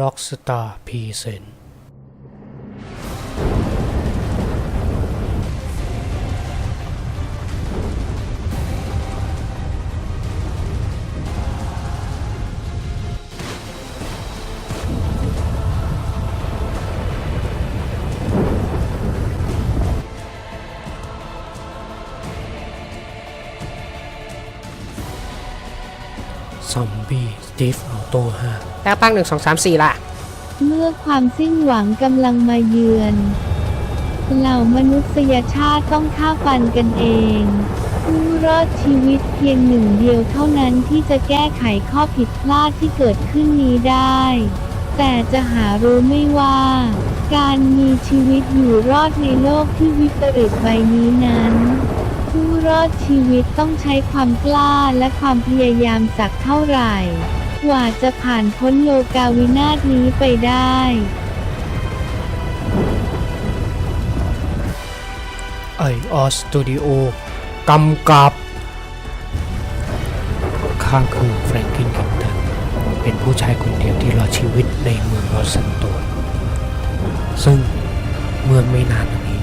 Rockstar Present ซอมบี้สตีฟออโต้5แล้วปังหนึ่งสองสามสี่ล่ะ เมื่อความสิ้นหวังกำลังมาเยือน เหล่ามนุษยชาติต้องฆ่าฟันกันเอง ผู้รอดชีวิตเพียงหนึ่งเดียวเท่านั้นที่จะแก้ไขข้อผิดพลาดที่เกิดขึ้นนี้ได้ แต่จะหารู้ไม่ว่า การมีชีวิตอยู่รอดในโลกที่วิปริตใบนี้นั้น ผู้รอดชีวิตต้องใช้ความกล้าและความพยายามสักเท่าไหร่ กว่าจะผ่านพ้นโลกาวินาศนี้ไปได้ไอออสตูดิโอกำกับ ข้าคือแฟรงกินกินตัน เป็นผู้ชายคนเดียวที่รอดชีวิตในเมืองลอสันโตสซึ่งเมื่อไม่นานนี้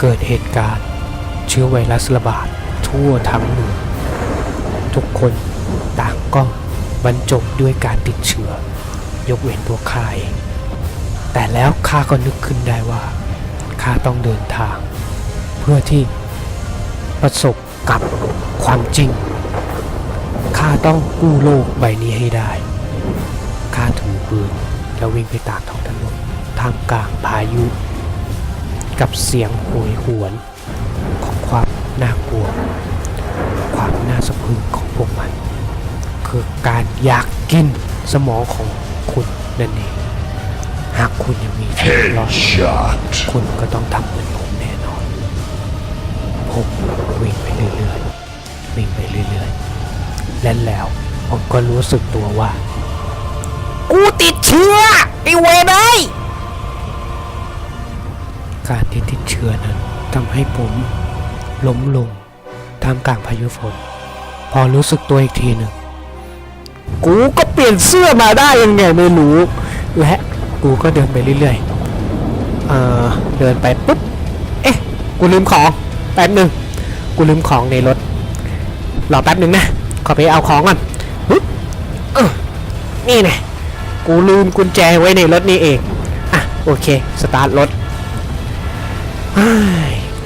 เกิดเหตุการณ์ เชื้อไวรัสระบาดทั่วทั้งเมืองทุกคนต่างก็บรรจบด้วยการติดเชื้อยกเว้นตัวข้าเอง แต่แล้วข้าก็นึกขึ้นได้ว่าข้าต้องเดินทาง เพื่อที่ประสบกับความจริงข้าต้องกู้โลกใบนี้ให้ได้ข้าถือปืนแล้ววิ่งไปตามท้องถนนท่ามกลางพายุ กับเสียงโหยหวน ความน่ากลัว ความน่าสะพรึงของพวกมัน คือการอยากกินสมองของคุณนั่นเอง หากคุณยังมีชีวิตรอด Headshot. คุณก็ต้องทำเหมือนผมแน่นอน ผมวิ่งไปเรื่อยๆ วิ่งไปเรื่อยๆ และแล้วผมก็รู้สึกตัวว่า กูติดเชื้อไอเวรไยการที่ติดเชื้อนั้นทำให้ผม ล้มลงท่ามกลางพายุฝน พอรู้สึกตัวอีกทีหนึ่งกูก็เปลี่ยนเสื้อมาได้ยังไงไม่รู้ และกูก็เดินไปเรื่อยๆเอ่อเดินไปปุ๊บเอ๊ะกูลืมของแป๊บหนึ่งกูลืมของในรถรอแป๊บหนึ่งนะขอไปเอาของก่อนปึ๊บเออนี่ไงกูลืมกุญแจไว้ในรถนี่เองอะโอเค สตาร์ทรถ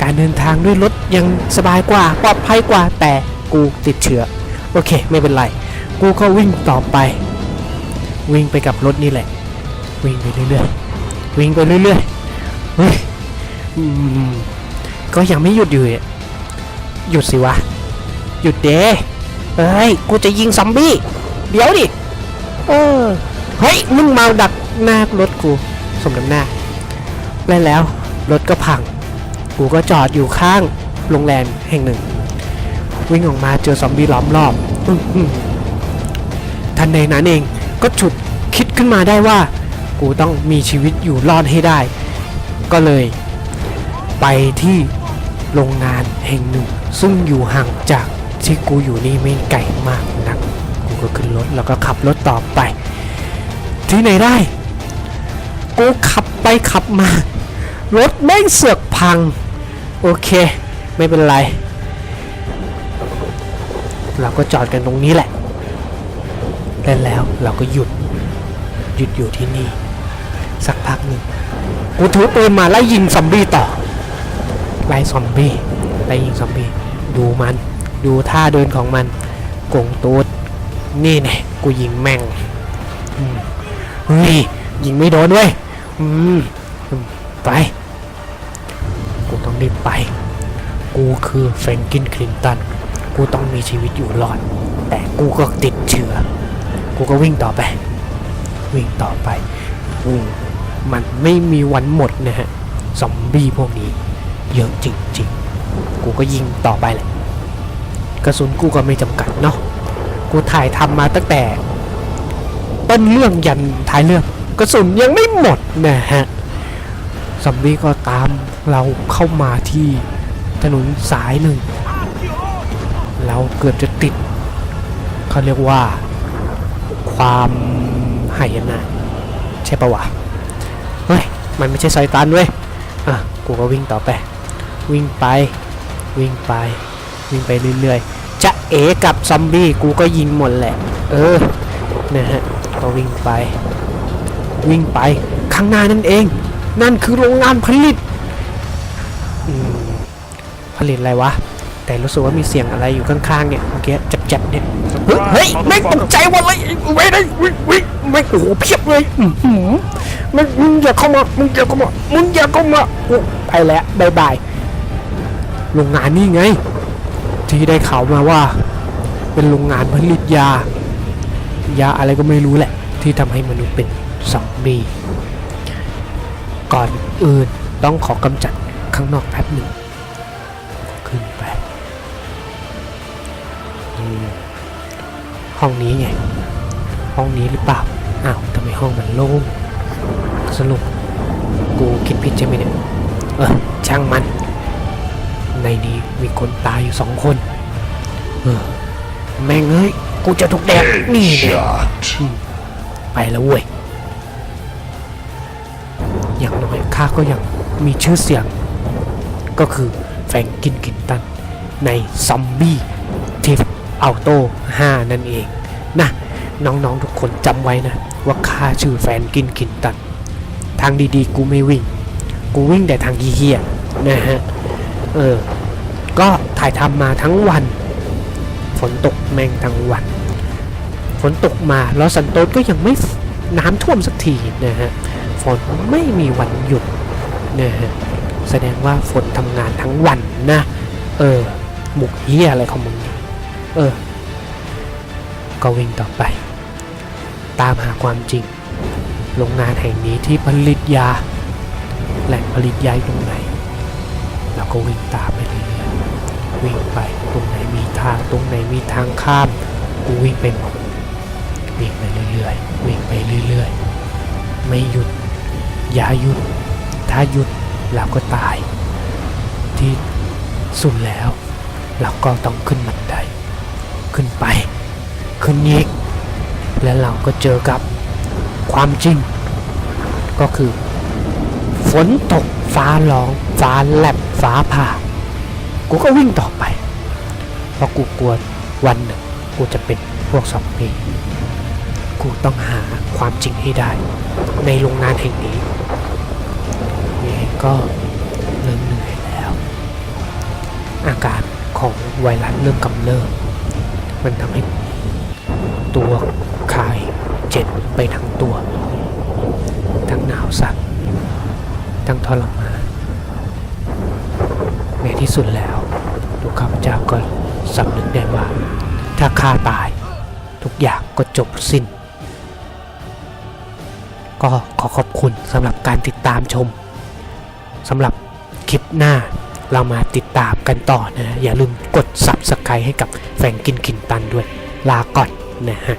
การเดินทางด้วยรถยังสบายกว่าปลอดภัยกว่าแต่กูติดเชื้อโอเค ไม่เป็นไร กูก็วิ่งต่อไป วิ่งไปกับรถนี่แหละ วิ่งไปเรื่อยๆวิ่งไปเรื่อยๆเฮ้ยก็ยังไม่หยุดอยู่หยุดสิวะ หยุดเด้เฮ้ยกูจะยิงซอมบี้เดี๋ยวดิเออเฮ้ยมึงมาดักหน้ารถกูสมน้ำหน้า และแล้วรถก็พัง กูก็จอดอยู่ข้างโรงแรมแห่งหนึ่ง วิ่งออกมาเจอซอมบี้ล้อมรอบอทันใดนั้นเองก็ฉุดคิดขึ้นมาได้ว่า กูต้องมีชีวิตอยู่รอดให้ได้ ก็เลย ไปที่โรงงานแห่งหนึ่ง ซึ่งอยู่ห่างจากที่กูอยู่นี่ไม่ไกลมากนัก กูก็ขึ้นรถแล้วก็ขับรถต่อไป ที่ไหนได้ กูขับไปขับมา รถแม่งเสือกพัง โอเค ไม่เป็นไร เราก็จอดกันตรงนี้แหละและแล้วเราก็หยุด หยุดอยู่ที่นี่ สักพักหนึ่งกูถือปืนมาไล่ยิงซอมบี้ต่อไล่ซอมบี้ไล่ยิงซอมบี้ดูมัน ดูท่าเดินของมันกงตูดนี่ไงกูยิงแม่งเฮ้ยยิงไม่โดนเว้ย อืม ไป รีบไป กูคือแฟรงกินคลินตัน กูต้องมีชีวิตอยู่รอด แต่กูก็ติดเชื้อ กูก็วิ่งต่อไป วิ่งต่อไปอืมมันไม่มีวันหมดนะฮะ ซอมบี้พวกนี้เยอะจริงๆ กูก็ยิงต่อไปแหละ กระสุนกูก็ไม่จำกัดเนาะ กูถ่ายทำมาตั้งแต่ต้นเรื่องยันท้ายเรื่อง กระสุนยังไม่หมดนะฮะ ซอมบี้ก็ตามเราเข้ามาที่ถนนสายหนึ่ง เราเกือบจะติด เขาเรียกว่า ความหายนะใช่ปะวะ เฮ้ย มันไม่ใช่ซอยตันเว้ย อะ กูก็วิ่งต่อไป วิ่งไป วิ่งไป วิ่งไปเรื่อยๆ จะเอกับซอมบี้กูก็ยิงหมดแหละ เออ นะฮะ ก็วิ่งไป วิ่งไป ข้างหน้านั่นเอง นั่นคือโรงงานผลิตอืมผลิตอะไรวะ แต่รู้สึกว่ามีเสียงอะไรอยู่ข้างๆเนี่ยเมื่อกี้จับๆเนี่ยเฮ้ยเฮ้ยแม่งตกใจหมดเลยไม่ได้วิ่งวิ่งแม่งโอ้โหเพียบเลยอื้อหือแม่งมึงอย่าเข้ามามึงอย่าเข้ามามึงอย่าเข้ามาโอ้ไปแล้วบายบายโรงงานนี่ไง ที่ได้ข่าวมาว่า เป็นโรงงานผลิตยา ยาอะไรก็ไม่รู้แหละ ที่ทำให้มนุษย์เป็นซอมบี้ ก่อนอื่นต้องขอกำจัดข้างนอกแป๊บหนึ่งขึ้นไปอืมห้องนี้ไง ห้องนี้หรือเปล่า อ้าวทำไมห้องมันโล่งสรุปกูคิดผิดใช่ไหมเนี่ย เออช่างมัน ในนี้มีคนตายอยู่สองคน เออ แม่งเอ้ย กูจะถูกแดกนี่เนี่ย Shot. ไปแล้วเว้ย อย่างน้อยข้าก็ยังมีชื่อเสียง ก็คือแฟงกินกินตัน ในซอมบี้ทิฟอัลโต้5นั่นเองนะน้องๆทุกคนจำไว้นะ ว่าข้าชื่อแฟนกินกินตัน ทางดีๆ กูไม่วิ่ง กูวิ่งแต่ทางเฮี้ยนะฮะ เออ ก็ถ่ายทำมาทั้งวัน ฝนตกแม่งทั้งวัน ฝนตกมาแล้วสันโตสก็ยังไม่น้ำท่วมสักทีนะฮะ ฝนไม่มีวันหยุดนะฮะแสดงว่าฝนทำงานทั้งวันนะ เออหมุกเฮียอะไรของมึงเออ ก็วิ่งต่อไป ตามหาความจริง โรงงานแห่งนี้ที่ผลิตยา แหล่งผลิตยาตรงไหนเราก็วิ่งตามไปเรื่อยๆวิ่งไปตรงไหนมีทางตรงไหนมีทางข้ามกูวิ่งไปหมดวิ่งไปเรื่อยๆวิ่งไปเรื่อยๆ ไม่หยุด อย่าหยุด ถ้าหยุดเราก็ตาย ที่สุดแล้วเราก็ต้องขึ้นบันได ขึ้นไป ขึ้นอีก และเราก็เจอกับความจริง ก็คือ ฝนตกฟ้าร้อง ฟ้าแลบฟ้าผ่า กูก็วิ่งต่อไป เพราะกูกลัววันหนึ่งกูจะเป็นพวกซอมบี้กูต้องหาความจริงให้ได้ ในโรงงานแห่งนี้ ก็เริ่มเหนื่อยแล้ว อาการของไวรัสเริ่มกำเริบมันทำให้ตัวคายเจ็บไปทั้งตัว ทั้งหนาวสั่นทั้งทรมานในที่สุดแล้วทุกข้าพเจ้าก็สำนึกได้ว่า ถ้าข้าตาย ทุกอย่างก็จบสิ้น ก็ขอขอบคุณสำหรับการติดตามชม สำหรับคลิปหน้าเรามาติดตามกันต่อนะ อย่าลืมกด Subscribe ให้กับแฟงกินขินตันด้วย ลาก่อนนะฮะ